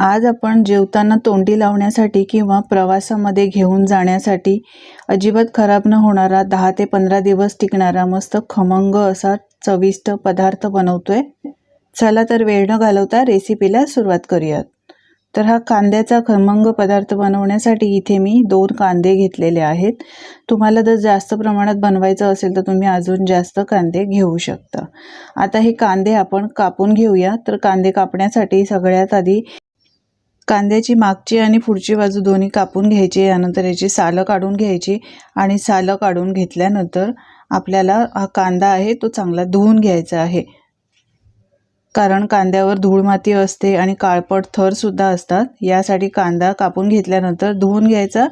आज आपण जेवताना तोंडी लावण्यासाठी किंवा प्रवासामध्ये घेऊन जाण्यासाठी अजिबात खराब न होणारा दहा ते पंधरा दिवस टिकणारा मस्त खमंग असा चविष्ट पदार्थ बनवतोय. चला तर वेळ न घालवता रेसिपीला सुरुवात करूयात. तर हा कांद्याचा खमंग पदार्थ बनवण्यासाठी इथे मी दोन कांदे घेतलेले आहेत. तुम्हाला जर जास्त प्रमाणात बनवायचं असेल तर तुम्ही अजून जास्त कांदे घेऊ शकता. आता हे कांदे आपण कापून घेऊया. तर कांदे कापण्यासाठी सगळ्यात आधी कांद्याची मागची आणि पुढची बाजू दोन्ही कापून घ्यायची यानंतर याची सालं काढून घ्यायची आणि सालं काढून घेतल्यानंतर आपल्याला हा कांदा आहे तो चांगला धुवून घ्यायचा आहे. कारण कांद्यावर धूळ माती असते आणि काळपट थरसुद्धा असतात यासाठी कांदा कापून घेतल्यानंतर धुवून घ्यायचा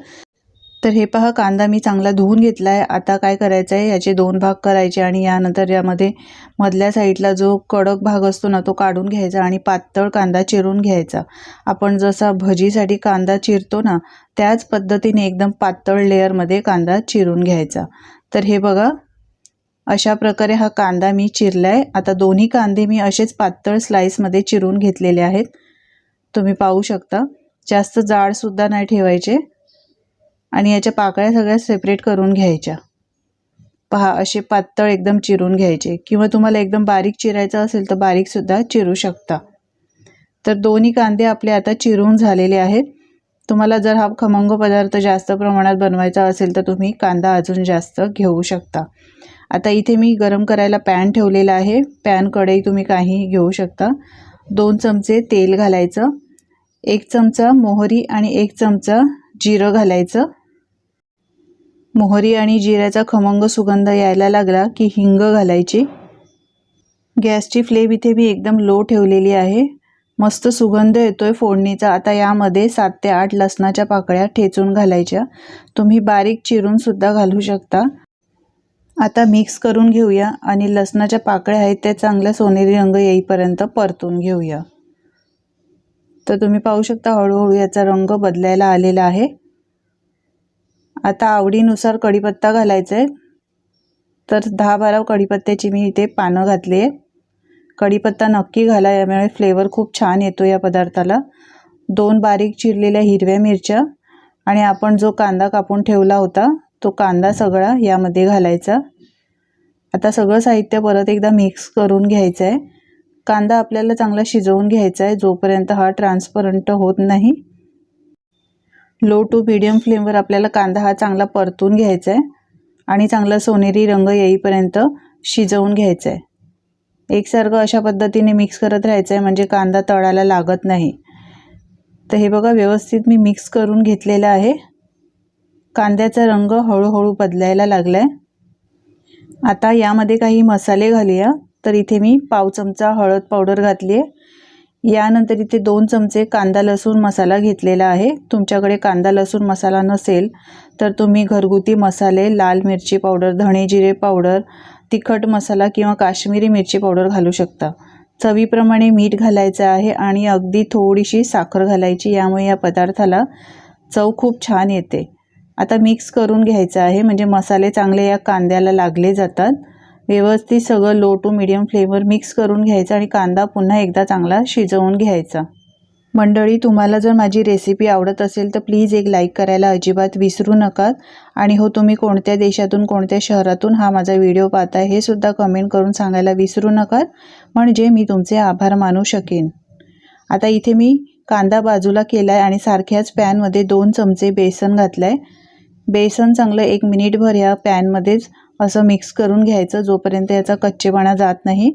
तर हे पहा कांदा मी चांगला धुवून घेतला आहे आता काय करायचं आहे याचे दोन भाग करायचे आणि यानंतर यामध्ये मधल्या साईडला जो कडक भाग असतो ना तो काढून घ्यायचा आणि पातळ कांदा चिरून घ्यायचा. आपण जसा भजीसाठी कांदा चिरतो ना त्याच पद्धतीने एकदम पातळ लेअरमध्ये कांदा चिरून घ्यायचा. तर हे बघा अशा प्रकारे हा कांदा मी चिरला आहे आता दोन्ही कांदे मी असेच पातळ स्लाईसमध्ये चिरून घेतलेले आहेत. तुम्ही पाहू शकता. जास्त जाडसुद्धा नाही ठेवायचे. आणि याच्या पाकळ्या सगळ्या सेपरेट करून घ्यायच्या. पहा असे पातळ एकदम चिरून घ्यायचे. किंवा तुम्हाला एकदम बारीक चिरायचं असेल तर बारीकसुद्धा चिरू शकता. तर दोन्ही कांदे आपले आता चिरून झालेले आहेत. तुम्हाला जर हा खमंग पदार्थ जास्त प्रमाणात बनवायचा असेल तर तुम्ही कांदा अजून जास्त घेऊ शकता. आता इथे मी गरम करायला पॅन ठेवलेला आहे. पॅन कढई तुम्ही काही घेऊ शकता. दोन चमचे तेल घालायचं. एक चमचा मोहरी आणि एक चमचा जिरं घालायचं. मोहरी आणि जिऱ्याचा खमंग सुगंध यायला लागला की हिंग घालायची. गॅसची फ्लेम इथे मी एकदम लो ठेवलेली आहे. मस्त सुगंध येतोय फोडणीचा. आता यामध्ये सात ते आठ लसणाच्या पाकळ्या ठेचून घालायच्या. तुम्ही बारीक चिरून सुद्धा घालू शकता. आता मिक्स करून घेऊया आणि लसणाच्या पाकळ्या आहेत त्या चांगल्या सोनेरी रंग येईपर्यंत परतून घेऊया. तर तुम्ही पाहू शकता हळूहळू याचा रंग बदलायला आलेला आहे. आता आवडीनुसार कढीपत्ता घालायचा आहे तर दहा बारा कढीपत्त्याची मी इथे पानं घातली आहे. कढीपत्ता नक्की घाला यामुळे फ्लेवर खूप छान येतो या पदार्थाला. दोन बारीक चिरलेल्या हिरव्या मिरच्या आणि आपण जो कांदा कापून ठेवला होता तो कांदा सगळा यामध्ये घालायचा. आता सगळं साहित्य परत एकदा मिक्स करून घ्यायचं आहे कांदा आपल्याला चांगला शिजवून घ्यायचा आहे जोपर्यंत हा ट्रान्सपरंट होत नाही. लो टू मीडियम फ्लेमवर आपल्याला कांदा हा चांगला परतून घ्यायचा आहे आणि चांगला सोनेरी रंग येईपर्यंत शिजवून घ्यायचा आहे एकसारखं अशा पद्धतीने मिक्स करत राहायचं आहे म्हणजे कांदा तळायला लागत नाही. तर हे बघा व्यवस्थित मी मिक्स करून घेतलेलं आहे. कांद्याचा रंग हळूहळू बदलायला लागला आहे आता यामध्ये काही मसाले घालूया. तर इथे मी पाव चमचा हळद पावडर घातली आहे यानंतर इथे दोन चमचे कांदा लसूण मसाला घेतलेला आहे. तुमच्याकडे कांदा लसूण मसाला नसेल तर तुम्ही घरगुती मसाले लाल मिरची पावडर धणे जिरे पावडर तिखट मसाला किंवा काश्मीरी मिरची पावडर घालू शकता. चवीप्रमाणे मीठ घालायचं आहे आणि अगदी थोडीशी साखर घालायची यामुळे या पदार्थाला चव खूप छान येते. आता मिक्स करून घ्यायचं आहे म्हणजे मसाले चांगले या कांद्याला लागले जातात. व्यवस्थित सगळं low to medium flavour mix करून घ्यायचं आणि कांदा पुन्हा एकदा चांगला शिजवून घ्यायचा. मंडळी तुम्हाला जर माझी रेसिपी आवडत असेल तर प्लीज एक लाईक करायला अजिबात विसरू नका. आणि हो तुम्ही कोणत्या देशातून कोणत्या शहरातून हा माझा व्हिडिओ पाहता हे सुद्धा कमेंट करून सांगायला विसरू नका. म्हणजे मी तुमचे आभार मानू शकेन. आता इथे मी कांदा बाजूला केला आहे आणि सारख्याच पॅनमध्ये दोन चमचे बेसन घातलं आहे बेसन चांगलं एक मिनिटभर ह्या पॅनमध्येच असं मिक्स करून घ्यायचं जोपर्यंत याचा कच्चेपणा जात नाही.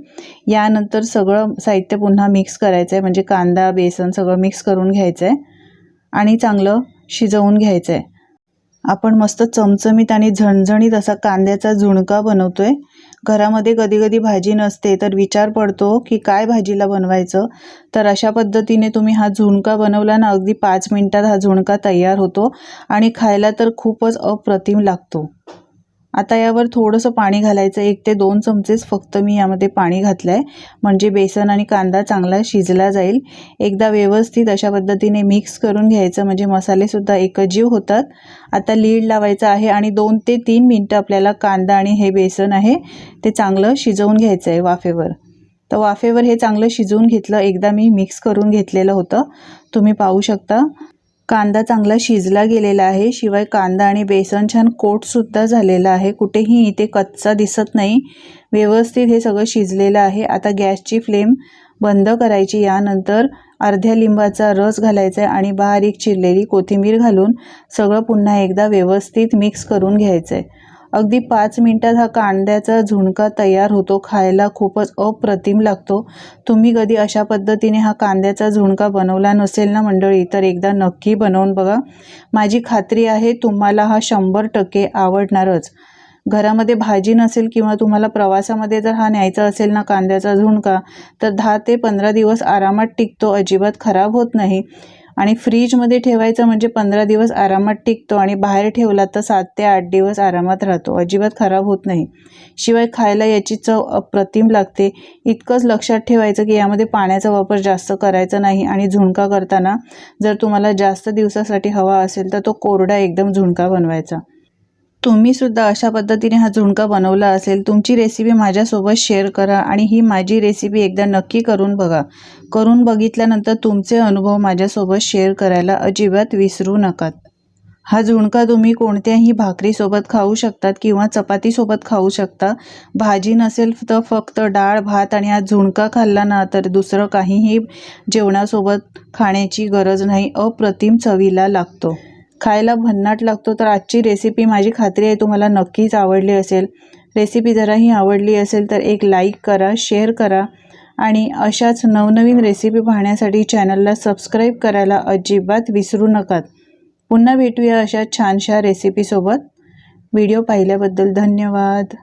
यानंतर सगळं साहित्य पुन्हा मिक्स करायचं आहे म्हणजे कांदा बेसन सगळं मिक्स करून घ्यायचं आहे आणि चांगलं शिजवून घ्यायचं आहे आपण मस्त चमचमीत आणि झणझणीत असा कांद्याचा झुणका बनवतो आहे घरामध्ये कधी कधी भाजी नसते तर विचार पडतो की काय भाजीला बनवायचं? तर अशा पद्धतीने तुम्ही हा झुणका बनवला ना अगदी पाच मिनटात हा झुणका तयार होतो आणि खायला तर खूपच अप्रतिम लागतो. आता यावर थोडंसं पाणी घालायचं. एक ते दोन चमचेच फक्त मी यामध्ये पाणी घातलं आहे म्हणजे बेसन आणि कांदा चांगला शिजला जाईल. एकदा व्यवस्थित अशा पद्धतीने मिक्स करून घ्यायचं. म्हणजे मसालेसुद्धा एकजीव होतात. आता लीड लावायचं आहे आणि दोन ते तीन मिनटं आपल्याला कांदा आणि हे बेसन आहे ते चांगलं शिजवून घ्यायचं आहे वाफेवर. तर वाफेवर हे चांगलं शिजवून घेतलं. एकदा मी मिक्स करून घेतलेलं होतं. तुम्ही पाहू शकता. कांदा चांगला शिजला गेलेला आहे शिवाय कांदा आणि बेसन छान कोटसुद्धा झालेला आहे. कुठेही इथे कच्चा दिसत नाही. व्यवस्थित हे सगळं शिजलेलं आहे. आता गॅसची फ्लेम बंद करायची. यानंतर अर्ध्या लिंबाचा रस घालायचा आहे आणि बारीक चिरलेली कोथिंबीर घालून सगळं पुन्हा एकदा व्यवस्थित मिक्स करून घ्यायचं आहे अगदी पाच मिनटात हा कांद्याचा झुणका तयार होतो खायला खूपच अप्रतिम लागतो. तुम्ही कधी अशा पद्धतीने हा कांद्याचा झुणका बनवला नसेल ना मंडळी तर एकदा नक्की बनवून बघा. माझी खात्री आहे तुम्हाला हा शंभर टक्के आवडणारच. घरामध्ये भाजी नसेल किंवा तुम्हाला प्रवासामध्ये जर हा न्यायचा असेल ना कांद्याचा झुणका तर दहा ते पंधरा दिवस आरामात टिकतो अजिबात खराब होत नाही. आणि फ्रीजमध्ये ठेवायचं म्हणजे पंधरा दिवस आरामात टिकतो आणि बाहेर ठेवला तर सात ते आठ दिवस आरामात राहतो. अजिबात खराब होत नाही. शिवाय खायला याची चव अप्रतिम लागते. इतकंच लक्षात ठेवायचं की यामध्ये पाण्याचा वापर जास्त करायचा नाही आणि झुणका करताना जर तुम्हाला जास्त दिवसासाठी हवा असेल तर तो कोरडा एकदम झुणका बनवायचा. तुम्ही सुद्धा अशा पद्धतीने हा झुणका बनवला असेल तुमची रेसिपी माझ्यासोबत शेअर करा आणि ही माझी रेसिपी एकदा नक्की करून बघा. करून बघितल्यानंतर तुमचे अनुभव माझ्यासोबत शेअर करायला अजिबात विसरू नका. हा झुणका तुम्ही कोणत्याही भाकरीसोबत खाऊ शकतात किंवा चपातीसोबत खाऊ शकता. भाजी नसेल तर फक्त डाळ भात आणि हा झुणका खाल्ला ना तर दुसरं काहीही जेवणासोबत खाण्याची गरज नाही अप्रतिम चवीला लागतो. खायला भन्नाट लागतो तर आजची रेसिपी माझी खात्री आहे तुम्हाला नक्कीच आवडली असेल. रेसिपी जराही आवडली असेल तर एक लाईक करा शेअर करा आणि अशाच नवनवीन रेसिपी पाहण्यासाठी चॅनलला सबस्क्राईब करायला अजिबात विसरू नका. पुन्हा भेटूया अशा छानशा रेसिपीसोबत व्हिडिओ पाहिल्याबद्दल धन्यवाद.